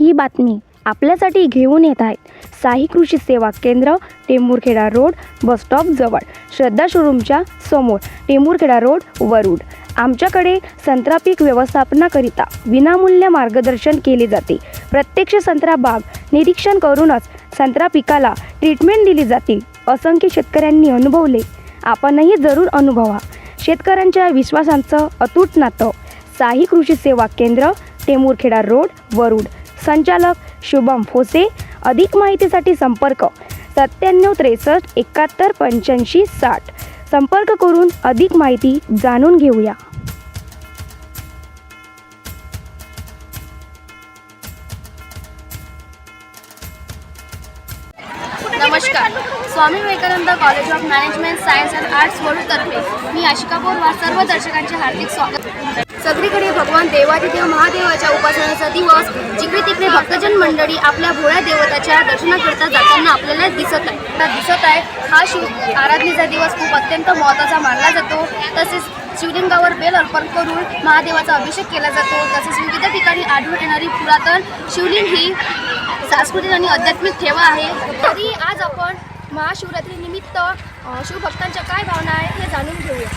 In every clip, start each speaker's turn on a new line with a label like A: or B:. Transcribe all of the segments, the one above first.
A: ही बातमी आपल्यासाठी घेऊन येत आहेत. साई कृषी सेवा केंद्र टेंबूरखेडा रोड बसस्टॉप जवळ. श्रद्धा शोरूमच्या समोर टेंबूरखेडा रोड वरुड. आमच्याकडे संत्रा पीक व्यवस्थापनाकरिता विनामूल्य मार्गदर्शन केले जाते. प्रत्यक्ष संत्रा बाग निरीक्षण करूनच संत्रा पिकाला ट्रीटमेंट दिली जाते असंख्य शेतकऱ्यांनी अनुभवले. आपणही जरूर अनुभवा. शेतकऱ्यांच्या विश्वासांचं अतूट नातं. साई कृषी सेवा केंद्र टेंबूरखेडा रोड वरुड. संचालक शुभम फोसे अधिक माहितीसाठी संपर्क सत्त्याण्णव त्रेसष्ट एकाहत्तर पंच्याऐंशी साठ. संपर्क करून अधिक माहिती जाणून घेऊया.
B: नमस्कार. Swami Vivekananda college of management science and arts वडूतर्फे मी आशिका बोरवा सर्व दर्शकांचे हार्दिक स्वागत. सगळीकडे भगवान देवादिदेव महादेवाच्या उपासनेचा दिवस जिकडे तिकडे भक्तजन मंडळी आपल्या भोळ्या देवताच्या दर्शनाकरता जाताना आपल्याला दिसत आहे. आता दिसत आहे हा शिव आराधनेचा दिवस खूप अत्यंत महत्त्वाचा मानला जातो. तसेच शिवलिंगावर बेल अर्पण करून महादेवाचा अभिषेक केला जातो. तसेच विविध ठिकाणी आढळून येणारी पुरातन शिवलिंग ही सांस्कृतिक आणि आध्यात्मिक ठेवा आहे. तरी आज आपण महाशिवरात्री निमित्त शिवभक्तांच्या काय भावना आहेत हे जाणून घेऊया.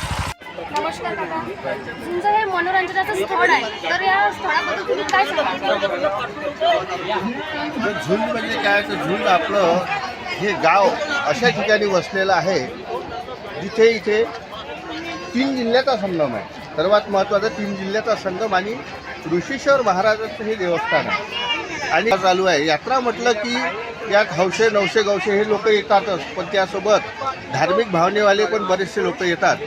B: नमस्कार काका. तुमचं हे मनोरंजनाचं स्थळ आहे. तर या स्थळाबद्दल तुम्ही काय
C: तर झुंड म्हणजे काय तर झुंड आपलं हे गाव अशा ठिकाणी वसलेलं आहे जिथे इथे तीन जिल्ह्याचा संगम आहे. सर्वात महत्त्वाचा तीन जिल्ह्याचा संगम आणि ऋषीश्वर महाराजाचं हे देवस्थान आहे. आणि चालू आहे. यात्रा म्हटलं की यात हौशे नवशे गवशे हे लोक येतातच. पण त्यासोबत धार्मिक भावनेवाले पण बरेचसे लोक येतात.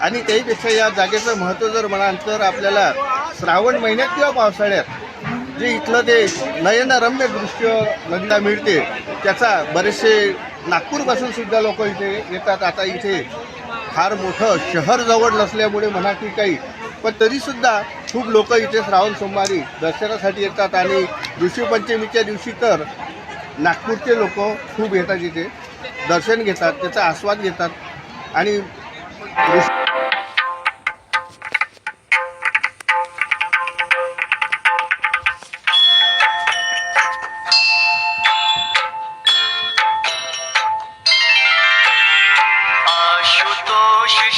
C: आणि त्याहीपेक्षा या जागेचं महत्त्व जर म्हणाल तर आपल्याला श्रावण महिन्यात किंवा पावसाळ्यात जे इथलं ते नयनरम्य दृश्य नदीला मिळते त्याचा बरेचसे नागपूरपासून सुद्धा लोक इथे येतात. आता इथे फार मोठं शहर जवळ नसल्यामुळे म्हणा की काही पण तरीसुद्धा खूप लोक इथे श्रावण सोमवारी दर्शनासाठी येतात आणि ऋषीपंचमीच्या दिवशी तर नागपूरचे लोक खूप येतात इथे. दर्शन घेतात त्याचा आस्वाद घेतात आणि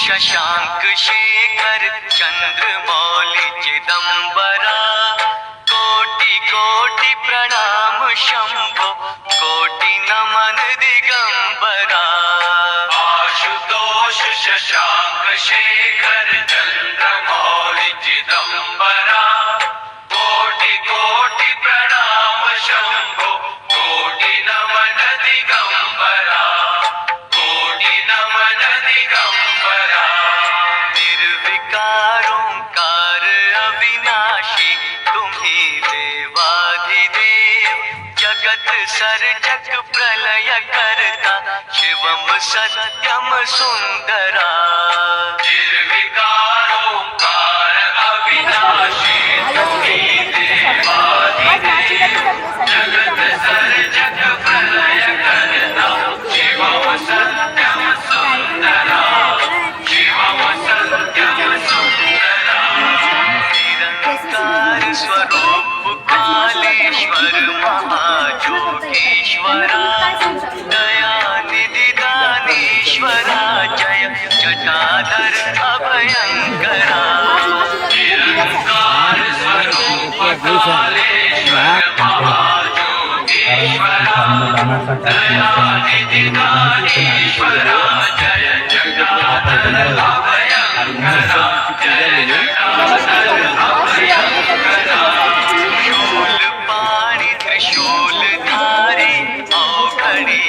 D: शशांक शे चंद्रमौली चिदंबरा कोटि कोटि प्रणाम शंभो. कोटि नमन दिगंबरा. आशुतोष शशांक शेखर चंद्रमौली चिदंबरा ओंकार अविनाशी तुम्ही देवाधिदेव जगत सर्जक प्रलय करता शिवम सत्यम सुंदरा। कालेश्वर दयानिधि दानेश्वरा जय जटाधर अभयंकरा दयानिधि दानेश्वरा जय जटाधर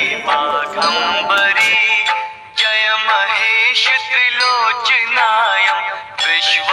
D: माघंबरी। जय महेश त्रिलोचनाय। विश्व